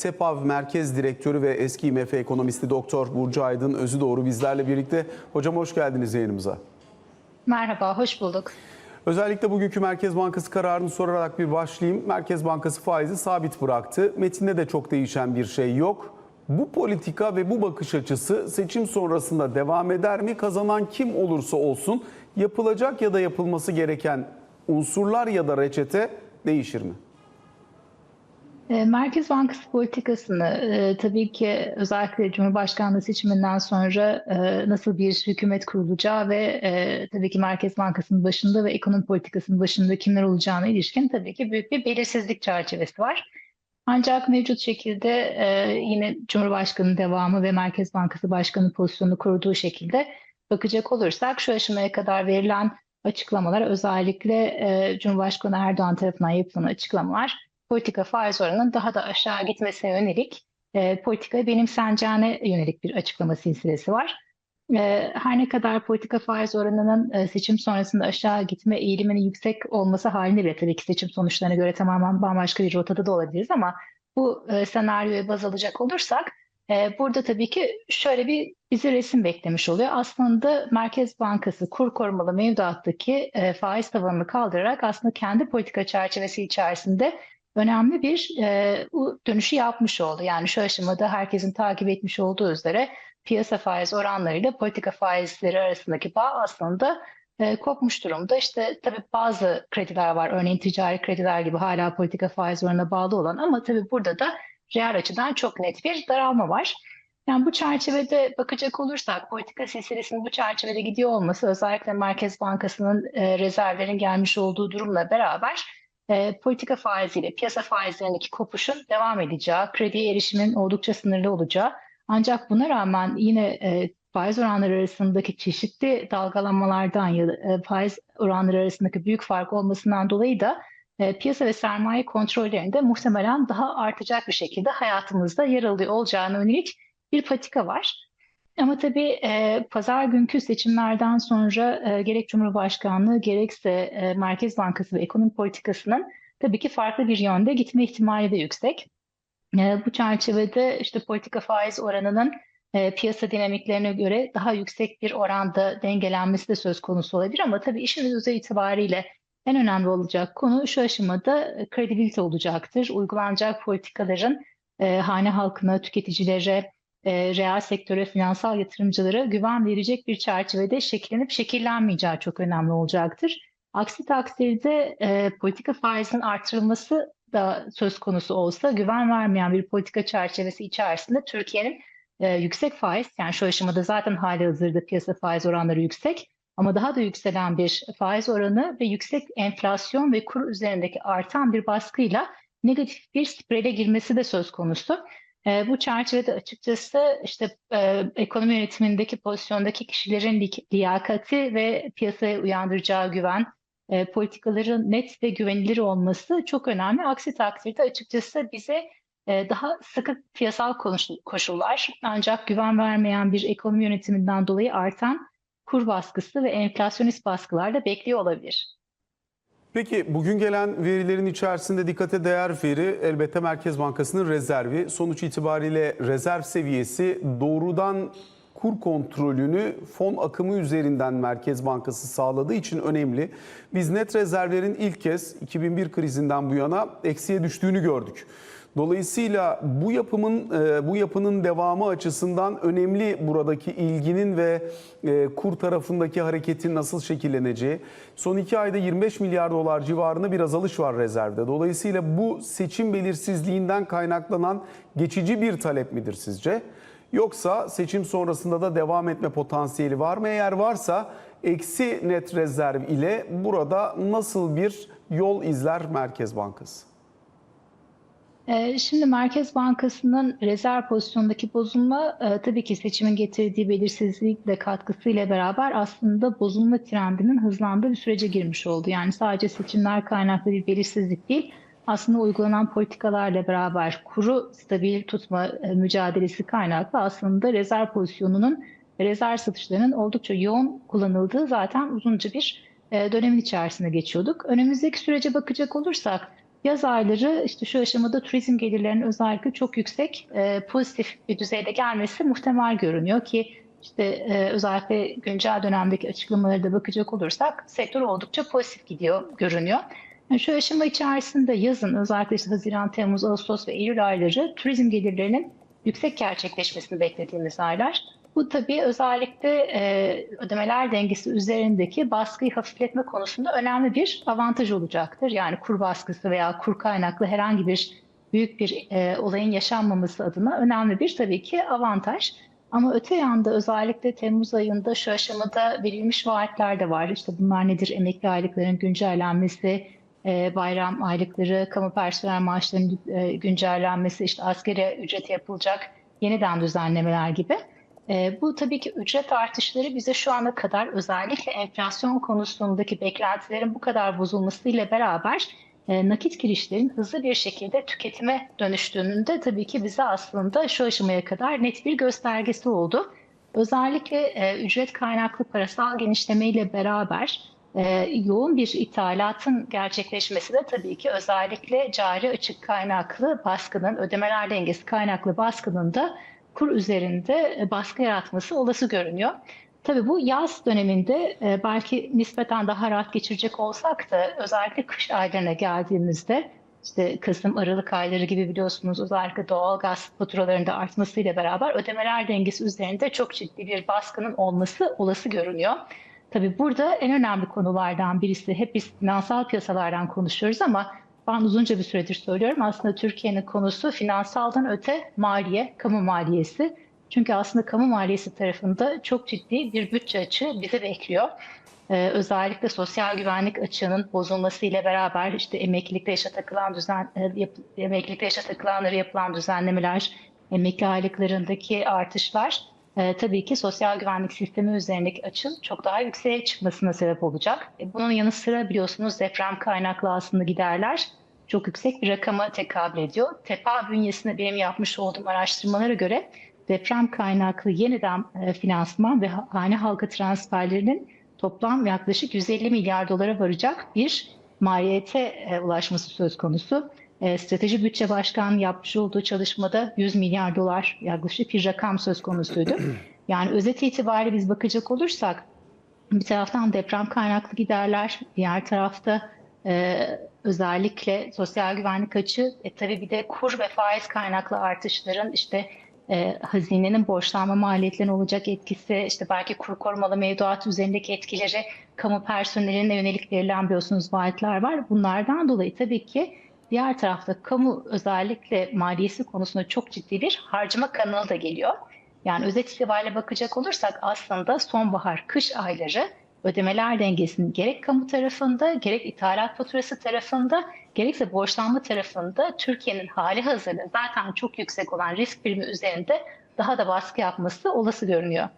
TEPAV Merkez Direktörü ve eski IMF ekonomisti Doktor Burcu Aydın Özü Doğru bizlerle birlikte. Hocam hoş geldiniz yayınımıza. Merhaba, hoş bulduk. Özellikle bugünkü Merkez Bankası kararını sorarak bir başlayayım. Merkez Bankası faizi sabit bıraktı. Metinde de çok değişen bir şey yok. Bu politika ve bu bakış açısı seçim sonrasında devam eder mi? Kazanan kim olursa olsun yapılacak ya da yapılması gereken unsurlar ya da reçete değişir mi? E, Merkez Bankası politikasını e, tabii ki özellikle Cumhurbaşkanlığı seçiminden sonra e, nasıl bir hükümet kurulacağı ve tabii ki Merkez Bankası'nın başında ve ekonomi politikasının başında kimler olacağına ilişkin tabii ki büyük bir belirsizlik çerçevesi var. Ancak mevcut şekilde yine Cumhurbaşkanı devamı ve Merkez Bankası Başkanı pozisyonunu koruduğu şekilde bakacak olursak şu aşamaya kadar verilen açıklamalar özellikle Cumhurbaşkanı Erdoğan tarafından yapılan açıklamalar politika faiz oranının daha da aşağı gitmesine yönelik e, politikayı benimseneceğine yönelik bir açıklama silsilesi var. E, her ne kadar politika faiz oranının e, seçim sonrasında aşağı gitme eğiliminin yüksek olması halinde bile tabii ki seçim sonuçlarına göre tamamen bambaşka bir rotada da olabiliriz ama bu e, senaryoya baz alacak olursak e, burada tabii ki şöyle bir bizi resim beklemiş oluyor. Aslında Merkez Bankası kur korumalı mevduattaki e, faiz tavanını kaldırarak aslında kendi politika çerçevesi içerisinde önemli bir e, dönüşü yapmış oldu. Yani şu aşamada herkesin takip etmiş olduğu üzere piyasa faiz oranlarıyla politika faizleri arasındaki bağ aslında e, kopmuş durumda. İşte tabii bazı krediler var. Örneğin ticari krediler gibi hala politika faiz oranına bağlı olan ama tabii burada da reel açıdan çok net bir daralma var. Yani bu çerçevede bakacak olursak politika silsilesinin bu çerçevede gidiyor olması özellikle Merkez Bankası'nın e, rezervlerin gelmiş olduğu durumla beraber e, politika faiziyle piyasa faizlerindeki kopuşun devam edeceği, krediye erişimin oldukça sınırlı olacağı ancak buna rağmen yine e, faiz oranları arasındaki çeşitli dalgalanmalardan ya e, faiz oranları arasındaki büyük fark olmasından dolayı da e, piyasa ve sermaye kontrollerinde muhtemelen daha artacak bir şekilde hayatımızda yer alıyor olacağına yönelik bir patika var. Ama tabii e, pazar günkü seçimlerden sonra e, gerek Cumhurbaşkanlığı gerekse e, Merkez Bankası ve ekonomi politikasının tabii ki farklı bir yönde gitme ihtimali de yüksek. E, bu çerçevede işte politika faiz oranının e, piyasa dinamiklerine göre daha yüksek bir oranda dengelenmesi de söz konusu olabilir ama tabii işin özü itibariyle en önemli olacak konu şu aşamada kredibilite olacaktır. Uygulanacak politikaların e, hane halkına, tüketicilere, e, reel sektöre, finansal yatırımcılara güven verecek bir çerçevede şekillenip şekillenmeyeceği çok önemli olacaktır. Aksi takdirde e, politika faizinin artırılması da söz konusu olsa güven vermeyen bir politika çerçevesi içerisinde Türkiye'nin e, yüksek faiz yani şu aşamada zaten hali hazırda piyasa faiz oranları yüksek ama daha da yükselen bir faiz oranı ve yüksek enflasyon ve kur üzerindeki artan bir baskıyla negatif bir spirale girmesi de söz konusu. E, bu çerçevede açıkçası işte e, ekonomi yönetimindeki pozisyondaki kişilerin li liyakati ve piyasaya uyandıracağı güven, e, politikaların net ve güvenilir olması çok önemli. Aksi takdirde açıkçası bize e, daha sıkı piyasal koşullar ancak güven vermeyen bir ekonomi yönetiminden dolayı artan kur baskısı ve enflasyonist baskılar da bekliyor olabilir. Peki bugün gelen verilerin içerisinde dikkate değer veri elbette Merkez Bankası'nın rezervi. Sonuç itibariyle rezerv seviyesi doğrudan kur kontrolünü fon akımı üzerinden Merkez Bankası sağladığı için önemli. Biz net rezervlerin ilk kez 2001 krizinden bu yana eksiye düştüğünü gördük. Dolayısıyla bu yapımın e, bu yapının devamı açısından önemli buradaki ilginin ve e, kur tarafındaki hareketin nasıl şekilleneceği. Son iki ayda 25 milyar dolar civarında bir azalış var rezervde. Dolayısıyla bu seçim belirsizliğinden kaynaklanan geçici bir talep midir sizce? Yoksa seçim sonrasında da devam etme potansiyeli var mı? Eğer varsa eksi net rezerv ile burada nasıl bir yol izler Merkez Bankası? Ee, şimdi Merkez Bankası'nın rezerv pozisyondaki bozulma e, tabii ki seçimin getirdiği belirsizlikle katkısıyla beraber aslında bozulma trendinin hızlandığı bir sürece girmiş oldu. Yani sadece seçimler kaynaklı bir belirsizlik değil, aslında uygulanan politikalarla beraber kuru stabil tutma e, mücadelesi kaynaklı aslında rezerv pozisyonunun rezerv satışlarının oldukça yoğun kullanıldığı zaten uzunca bir e, dönemin içerisine geçiyorduk. Önümüzdeki sürece bakacak olursak yaz ayları işte şu aşamada turizm gelirlerinin özellikle çok yüksek e, pozitif bir düzeyde gelmesi muhtemel görünüyor ki işte e, özellikle güncel dönemdeki açıklamalara da bakacak olursak sektör oldukça pozitif gidiyor görünüyor. Yani şu aşama içerisinde yazın özellikle işte Haziran, Temmuz, Ağustos ve Eylül ayları turizm gelirlerinin yüksek gerçekleşmesini beklediğimiz aylar. Bu tabii özellikle e, ödemeler dengesi üzerindeki baskıyı hafifletme konusunda önemli bir avantaj olacaktır. Yani kur baskısı veya kur kaynaklı herhangi bir büyük bir e, olayın yaşanmaması adına önemli bir tabii ki avantaj. Ama öte yanda özellikle Temmuz ayında şu aşamada verilmiş vaatler de var. İşte bunlar nedir? Emekli aylıkların güncellenmesi, e, bayram aylıkları, kamu personel maaşlarının e, güncellenmesi, işte askeri ücreti yapılacak yeniden düzenlemeler gibi. E, bu tabii ki ücret artışları bize şu ana kadar özellikle enflasyon konusundaki beklentilerin bu kadar bozulmasıyla beraber e, nakit girişlerin hızlı bir şekilde tüketime dönüştüğünün de tabii ki bize aslında şu aşamaya kadar net bir göstergesi oldu. Özellikle e, ücret kaynaklı parasal genişlemeyle beraber e, yoğun bir ithalatın gerçekleşmesi de tabii ki özellikle cari açık kaynaklı baskının, ödemeler dengesi kaynaklı baskının da kur üzerinde e, baskı yaratması olası görünüyor. Tabii bu yaz döneminde e, belki nispeten daha rahat geçirecek olsak da özellikle kış aylarına geldiğimizde işte Kasım, Aralık ayları gibi biliyorsunuz özellikle doğal gaz faturalarında artmasıyla beraber ödemeler dengesi üzerinde çok ciddi bir baskının olması olası görünüyor. Tabii burada en önemli konulardan birisi hep biz finansal piyasalardan konuşuyoruz ama ben uzunca bir süredir söylüyorum. Aslında Türkiye'nin konusu finansaldan öte maliye, kamu maliyesi. Çünkü aslında kamu maliyesi tarafında çok ciddi bir bütçe açığı bizi bekliyor. Ee, özellikle sosyal güvenlik açığının bozulmasıyla beraber işte emeklilikte yaşa takılan düzen, e, yap, emeklilikte yaşa takılanlara yapılan düzenlemeler, emekli aylıklarındaki artışlar e, tabii ki sosyal güvenlik sistemi üzerindeki açın çok daha yükseğe çıkmasına sebep olacak. E, bunun yanı sıra biliyorsunuz deprem kaynaklı aslında giderler çok yüksek bir rakama tekabül ediyor. TEPA bünyesinde benim yapmış olduğum araştırmalara göre deprem kaynaklı yeniden e, finansman ve hane halka transferlerinin toplam yaklaşık 150 milyar dolara varacak bir maliyete e, ulaşması söz konusu. E, Strateji Bütçe Başkanı yapmış olduğu çalışmada 100 milyar dolar yaklaşık bir rakam söz konusuydu. Yani özet itibariyle biz bakacak olursak bir taraftan deprem kaynaklı giderler, diğer tarafta e, özellikle sosyal güvenlik açığı, e, tabii bir de kur ve faiz kaynaklı artışların işte e, hazinenin borçlanma maliyetlerine olacak etkisi, işte belki kur korumalı mevduat üzerindeki etkileri, kamu personeline yönelik verilen biliyorsunuz vaatler var. Bunlardan dolayı tabii ki diğer tarafta kamu özellikle maliyesi konusunda çok ciddi bir harcama kanalı da geliyor. Yani özet itibariyle bakacak olursak aslında sonbahar, kış ayları ödemeler dengesinin gerek kamu tarafında, gerek ithalat faturası tarafında, gerekse borçlanma tarafında Türkiye'nin hali hazırda zaten çok yüksek olan risk primi üzerinde daha da baskı yapması olası görünüyor.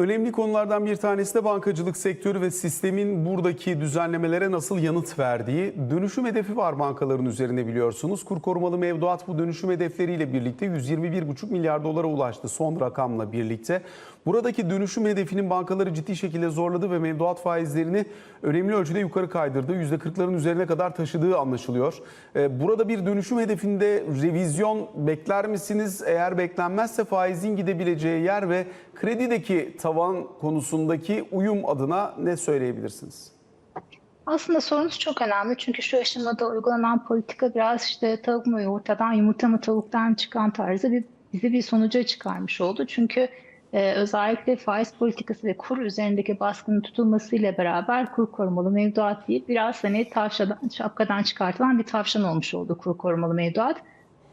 Önemli konulardan bir tanesi de bankacılık sektörü ve sistemin buradaki düzenlemelere nasıl yanıt verdiği. Dönüşüm hedefi var bankaların üzerinde biliyorsunuz. Kur korumalı mevduat bu dönüşüm hedefleriyle birlikte 121,5 milyar dolara ulaştı son rakamla birlikte. Buradaki dönüşüm hedefinin bankaları ciddi şekilde zorladı ve mevduat faizlerini önemli ölçüde yukarı kaydırdı. %40'ların üzerine kadar taşıdığı anlaşılıyor. Ee, Burada bir dönüşüm hedefinde revizyon bekler misiniz? Eğer beklenmezse faizin gidebileceği yer ve kredideki tavan konusundaki uyum adına ne söyleyebilirsiniz? Aslında sorunuz çok önemli çünkü şu aşamada uygulanan politika biraz işte tavuk mu yumurtadan, yumurta mı tavuktan çıkan tarzı bir bizi bir sonuca çıkarmış oldu. Çünkü e, özellikle faiz politikası ve kur üzerindeki baskının tutulmasıyla beraber kur korumalı mevduat değil biraz hani tavşadan, şapkadan çıkartılan bir tavşan olmuş oldu kur korumalı mevduat.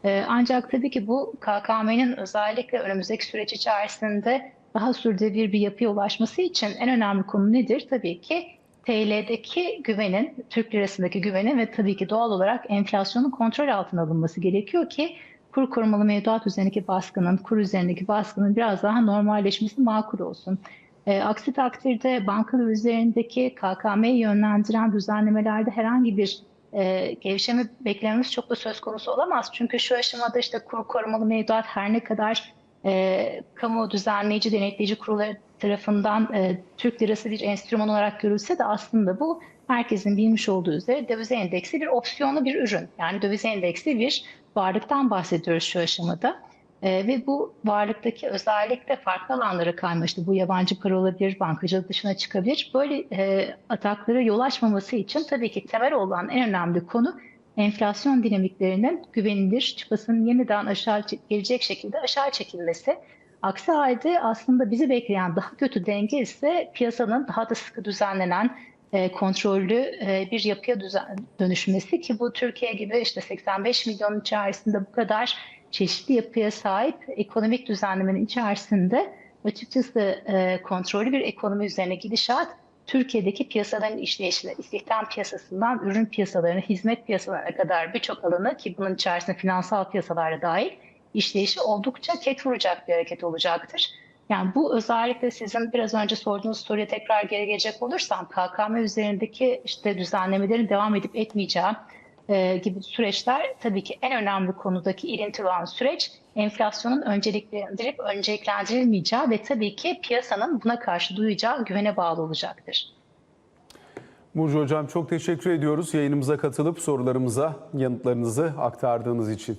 E, ancak tabii ki bu KKM'nin özellikle önümüzdeki süreç içerisinde daha sürdürülebilir bir yapıya ulaşması için en önemli konu nedir? Tabii ki TL'deki güvenin, Türk lirasındaki güvenin ve tabii ki doğal olarak enflasyonun kontrol altına alınması gerekiyor ki kur korumalı mevduat üzerindeki baskının, kur üzerindeki baskının biraz daha normalleşmesi makul olsun. E, aksi takdirde bankalar üzerindeki KKM'yi yönlendiren düzenlemelerde herhangi bir e, gevşeme beklememiz çok da söz konusu olamaz. Çünkü şu aşamada işte kur korumalı mevduat her ne kadar e, kamu düzenleyici, denetleyici kurulları tarafından e, Türk lirası bir enstrüman olarak görülse de aslında bu herkesin bilmiş olduğu üzere döviz endeksi bir opsiyonlu bir ürün. Yani döviz endeksi bir varlıktan bahsediyoruz şu aşamada. E, ve bu varlıktaki özellikle farklı alanlara kayma işte bu yabancı para olabilir, bankacılık dışına çıkabilir. Böyle e, ataklara yol açmaması için tabii ki temel olan en önemli konu enflasyon dinamiklerinin güvenilir çıpasının yeniden aşağı gelecek şekilde aşağı çekilmesi. Aksi halde aslında bizi bekleyen daha kötü denge ise piyasanın daha da sıkı düzenlenen e, kontrollü e, bir yapıya düzen, dönüşmesi ki bu Türkiye gibi işte 85 milyon içerisinde bu kadar çeşitli yapıya sahip ekonomik düzenlemenin içerisinde açıkçası e, kontrollü bir ekonomi üzerine gidişat Türkiye'deki piyasaların işleyişine, istihdam piyasasından ürün piyasalarına, hizmet piyasalarına kadar birçok alanı ki bunun içerisinde finansal piyasalar da dahil işleyişi oldukça ket vuracak bir hareket olacaktır. Yani bu özellikle sizin biraz önce sorduğunuz soruya tekrar geri gelecek olursam KKM üzerindeki işte düzenlemelerin devam edip etmeyeceği e, gibi süreçler tabii ki en önemli konudaki ilintili olan süreç enflasyonun önceliklendirip önceliklendirilmeyeceği ve tabii ki piyasanın buna karşı duyacağı güvene bağlı olacaktır. Burcu Hocam çok teşekkür ediyoruz yayınımıza katılıp sorularımıza yanıtlarınızı aktardığınız için.